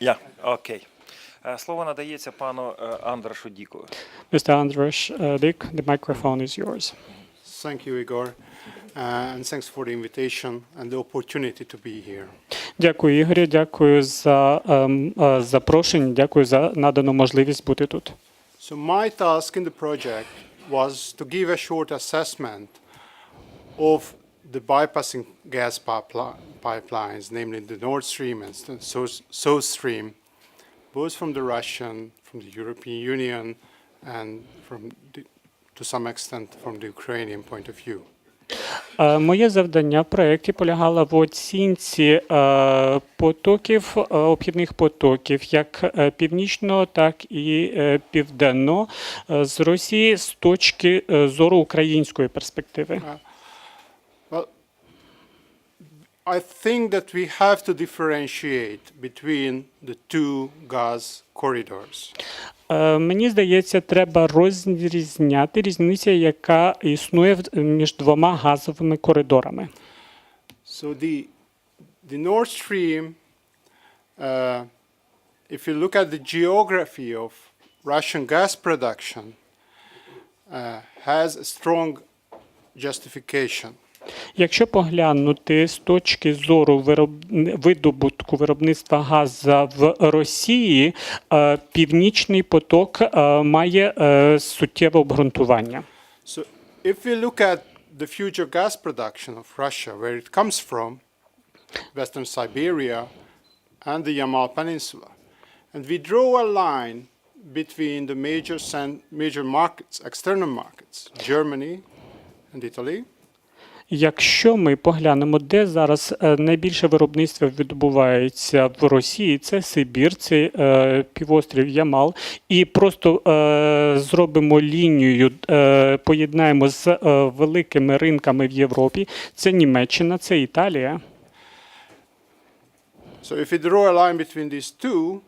Я, окей. Е, Слово надається пану е, Андрашу Діку. Mr. Andras uh, Dick, the microphone is yours. Thank you, Igor, uh, and thanks for the invitation and the opportunity to be here. Дякую, Ігорі, дякую за ем, е, запрошення, дякую за надану можливість бути тут. So my task in the project was to give a short assessment of the bypassing gas pipelines, namely the Nord Stream and South South Stream, both from the Russian, from the European Union, and from the, to some extent from the Ukrainian point of view. Е, Моє завдання в проєкті полягало в оцінці е, потоків, е, обхідних потоків, як е, північного, так і е, південного е, з Росії з точки е, зору української перспективи. I think that we have to differentiate between the two gas corridors. Е, Мені здається, треба розрізняти різницю, яка існує в- між двома газовими коридорами. So the, the Nord Stream, uh, if you look at the geography of Russian gas production, uh, has a strong justification. Якщо поглянути з точки зору вироб... видобутку виробництва газу в Росії, е, північний поток е, має е, суттєве обґрунтування. So if we look at the future gas production of Russia, where it comes from, Western Siberia and the Yamal Peninsula, and we draw a line between the major, major markets, external markets, Germany and Italy, Якщо ми поглянемо, де зараз е, найбільше виробництво відбувається в Росії, це Сибір, це е, півострів Ямал, і просто е, зробимо лінію, поєднаємо з великими ринками в Європі, це Німеччина, це Італія. So if we draw a line between these two,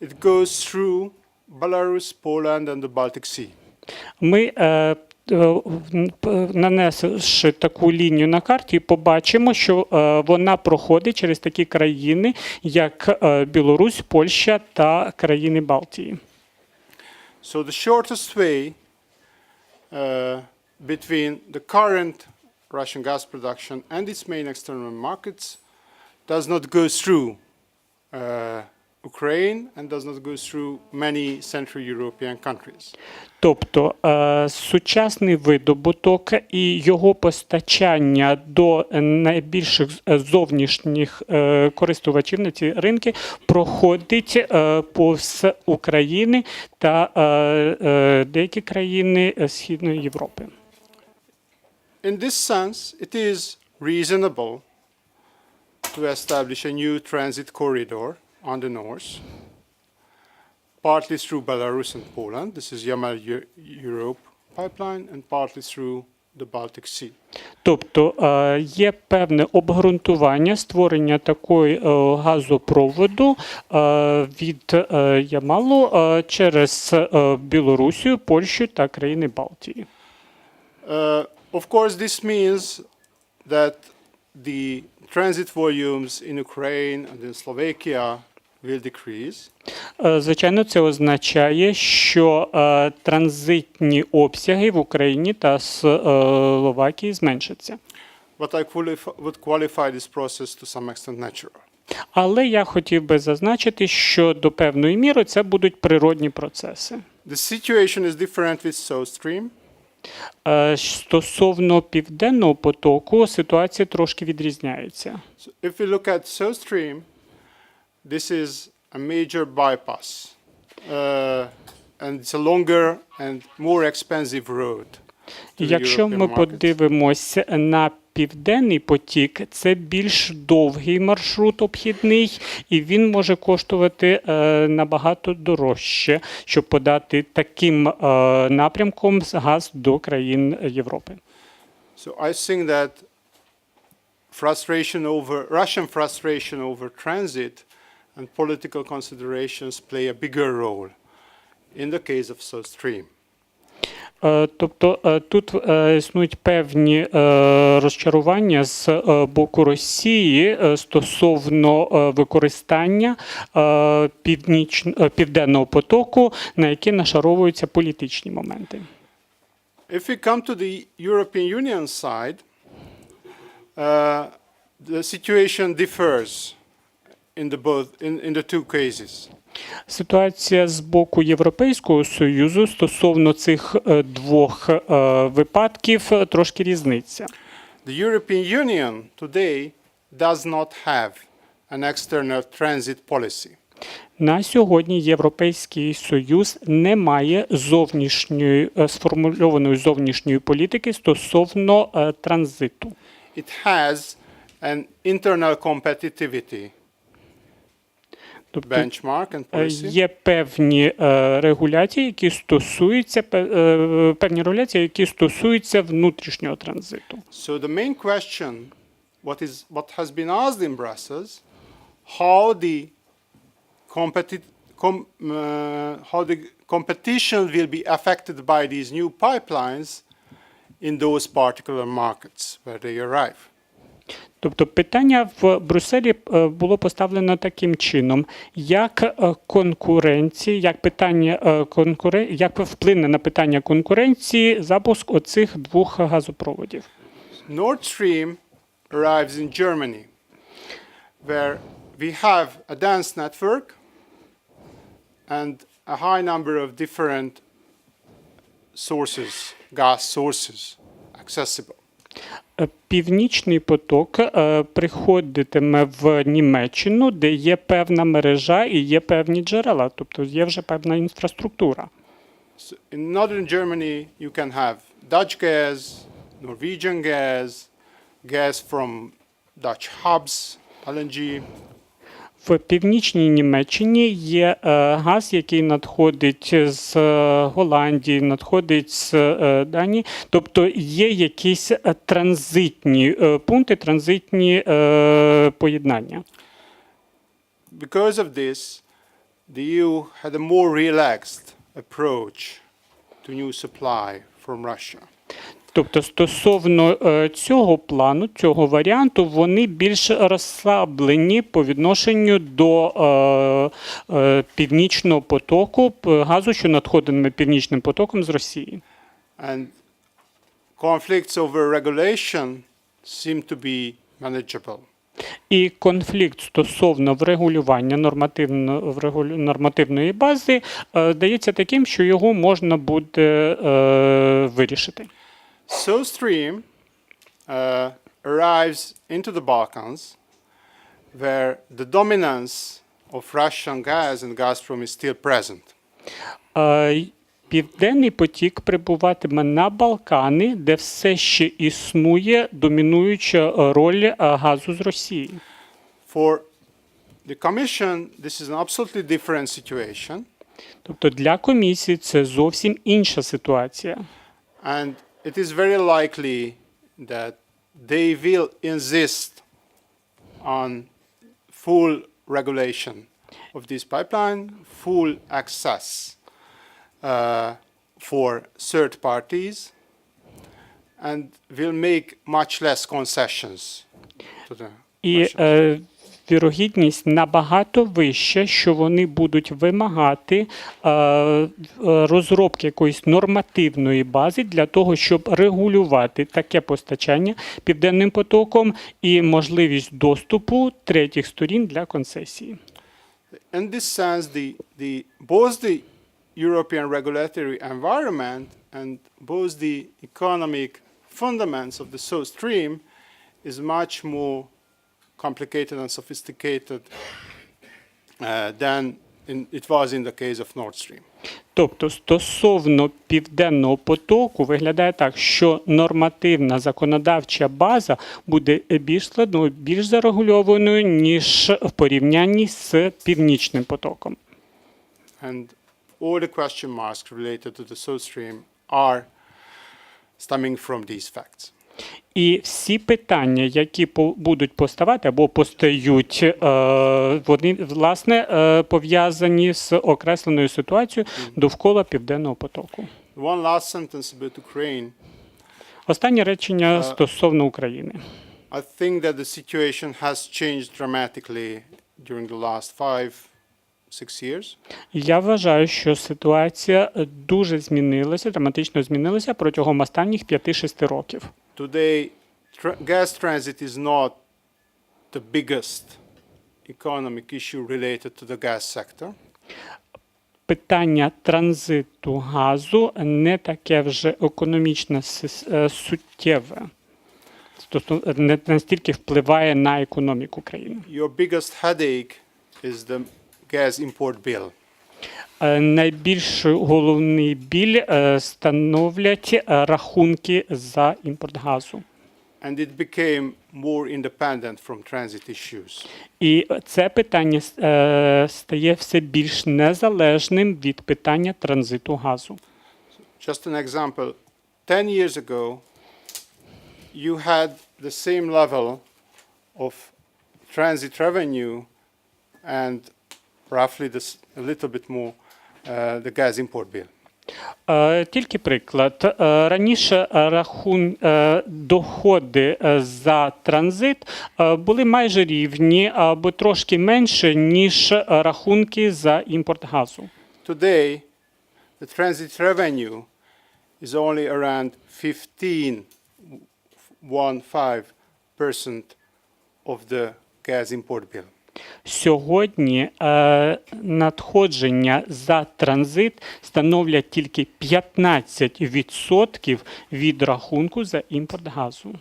it goes through Belarus, Poland, and the Baltic Sea. Ми, нанесши таку лінію на карті, побачимо, що е, вона проходить через такі країни, як е, Білорусь, Польща та країни Балтії. So the shortest way uh, between the current Russian gas production and its main external markets does not go through uh, Ukraine and does not go through many Central European countries. Тобто е, сучасний видобуток і його постачання до найбільших е, зовнішніх е, користувачів на ці ринки проходить повз України та деякі країни Східної Європи. In this sense, it is reasonable to establish a new transit corridor on the north, partly through Belarus and Poland. This is Yamal Europe pipeline, and partly through the Baltic Sea. Тобто е, є певне обґрунтування створення такої е, газопроводу е, від е, Ямалу е, через е, Білорусію, Польщу та країни Балтії. Uh, of course, this means that the transit volumes in Ukraine and in Slovakia. Е, Звичайно, це означає, що е, транзитні обсяги в Україні та е, Словакії зменшаться. But I would qualify this process to some extent natural. Але я хотів би зазначити, що до певної міри це будуть природні процеси. The situation is different with South Stream. Е, Стосовно південного потоку ситуація трошки відрізняється. So if we look at South Stream, this is a major bypass, uh, and it's a longer and more expensive road. to the Якщо European ми подивимося на південний потік, це більш довгий маршрут обхідний, і він може коштувати е, набагато дорожче, щоб подати таким е, напрямком газ до країн Європи. So I think that frustration over Russian frustration over transit and political considerations play a bigger role in the case of South Stream. Е, Тобто е, тут е, існують певні розчарування з боку Росії стосовно використання південного потоку, на які нашаровуються політичні моменти. If we come to the European Union side, uh, the situation differs in the both in, in the two cases. Ситуація з боку Європейського союзу стосовно цих е, двох е, випадків е, трошки різниця. The European Union today does not have an external transit policy. На сьогодні Європейський Союз не має зовнішньої сформульованої зовнішньої політики стосовно транзиту. It has an internal competitivity Тобто е, є певні е, регуляції, які стосуються пе- е, певні регуляції, які стосуються внутрішнього транзиту. So the main question, what is what has been asked in Brussels, how the com- uh, how the competition will be affected by these new pipelines in those particular markets where they arrive. Тобто питання в Брюсселі е, було поставлено таким чином: як е, конкуренції, як питання е, конкурен... як вплине на питання конкуренції запуск оцих двох газопроводів. Nord Stream arrives in Germany, where we have a dense network and a high number of different sources, gas sources accessible. Е, Північний поток е, приходитиме в Німеччину, де є певна мережа і є певні джерела, тобто є вже певна інфраструктура. In northern Germany, you can have Dutch gas, Norwegian gas, gas from Dutch hubs, LNG, В північній Німеччині є е, газ, який надходить з е, Голландії, надходить з е, Данії. Тобто є якісь транзитні пункти, транзитні поєднання. Because of this, the EU had a more relaxed approach to new supply from Russia. Тобто, стосовно е, цього плану, цього варіанту, вони більш розслаблені по відношенню до е, е, північного потоку газу, що надходитиме північним потоком з Росії. And conflicts over regulation seem to be manageable. І конфлікт стосовно врегулювання нормативно, врегулю- нормативної бази е, дається таким, що його можна буде е, вирішити. South Stream uh, arrives into the Balkans, where the dominance of Russian gas and Gazprom is still present. Е, й- Південний потік прибуватиме на Балкани, де все ще існує домінуюча роль е, газу з Росії. For the Commission, this is an absolutely different situation, Тобто для комісії це зовсім інша ситуація. and it is very likely that they will insist on full regulation of this pipeline, full access uh, for third parties, and will make much less concessions to the І Russians. е, вірогідність набагато вища, що вони будуть вимагати е, е, розробки якоїсь нормативної бази для того, щоб регулювати таке постачання південним потоком і можливість доступу третіх сторін для концесії. In this sense, the, the, both the European regulatory environment and both the economic fundaments of the South Stream is much more complicated and sophisticated uh, than in, it was in the case of Nord Stream. Тобто, стосовно південного потоку, виглядає так, що нормативна законодавча база буде більш складною, більш зарегульованою, ніж в порівнянні з північним потоком. And all the question marks related to the South Stream are stemming from these facts. І всі питання, які будуть поставати або постають, е, вони власне е, пов'язані з окресленою ситуацією довкола південного потоку. One last sentence about Ukraine. Останнє речення стосовно України. I think that the situation has changed dramatically during the last five. Я вважаю, що ситуація е, дуже змінилася, драматично змінилася протягом останніх 5-6 років. Today, tra- gas transit is not the biggest economic issue related to the gas sector. Питання транзиту газу не таке вже економічно е, суттєве. Стосов- Не настільки впливає на економіку країни. Your biggest headache is the gas import bill. Е, Найбільш головний біль е, становлять е, рахунки за імпорт газу. And it became more independent from transit issues. І це питання стає все більш незалежним від питання транзиту газу. Just an example 10 years ago, you had the same level of transit revenue and roughly this, a little bit more uh, the gas import bill. Е, Тільки приклад. Е, Раніше е, рахун е, доходи е, за транзит е, були майже рівні або трошки менше, ніж е, рахунки за імпорт газу. Today, the transit revenue is only around 15, one five percent of the gas import bill. Сьогодні е, надходження за транзит становлять тільки 15% від рахунку за імпорт газу.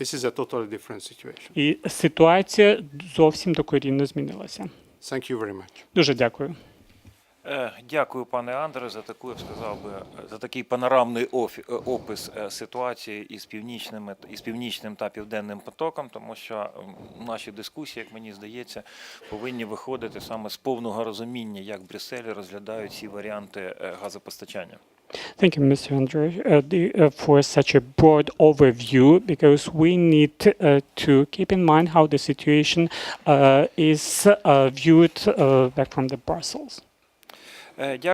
This is a totally different situation. І ситуація зовсім докорінно змінилася. Thank you very much. Дуже дякую. Е, Дякую, пане Андре, за таку, я б сказав би, за такий панорамний е, опис е, ситуації із північними із північним та південним потоком, тому що наші дискусії, як мені здається, повинні виходити саме з повного розуміння, як Брюсселі розглядають ці варіанти газопостачання. Thank you, Mr. Andre, uh, the, uh, for such a broad overview because we need uh, to keep in mind how the situation uh, is uh, viewed uh, back from the Brussels. Eh, già...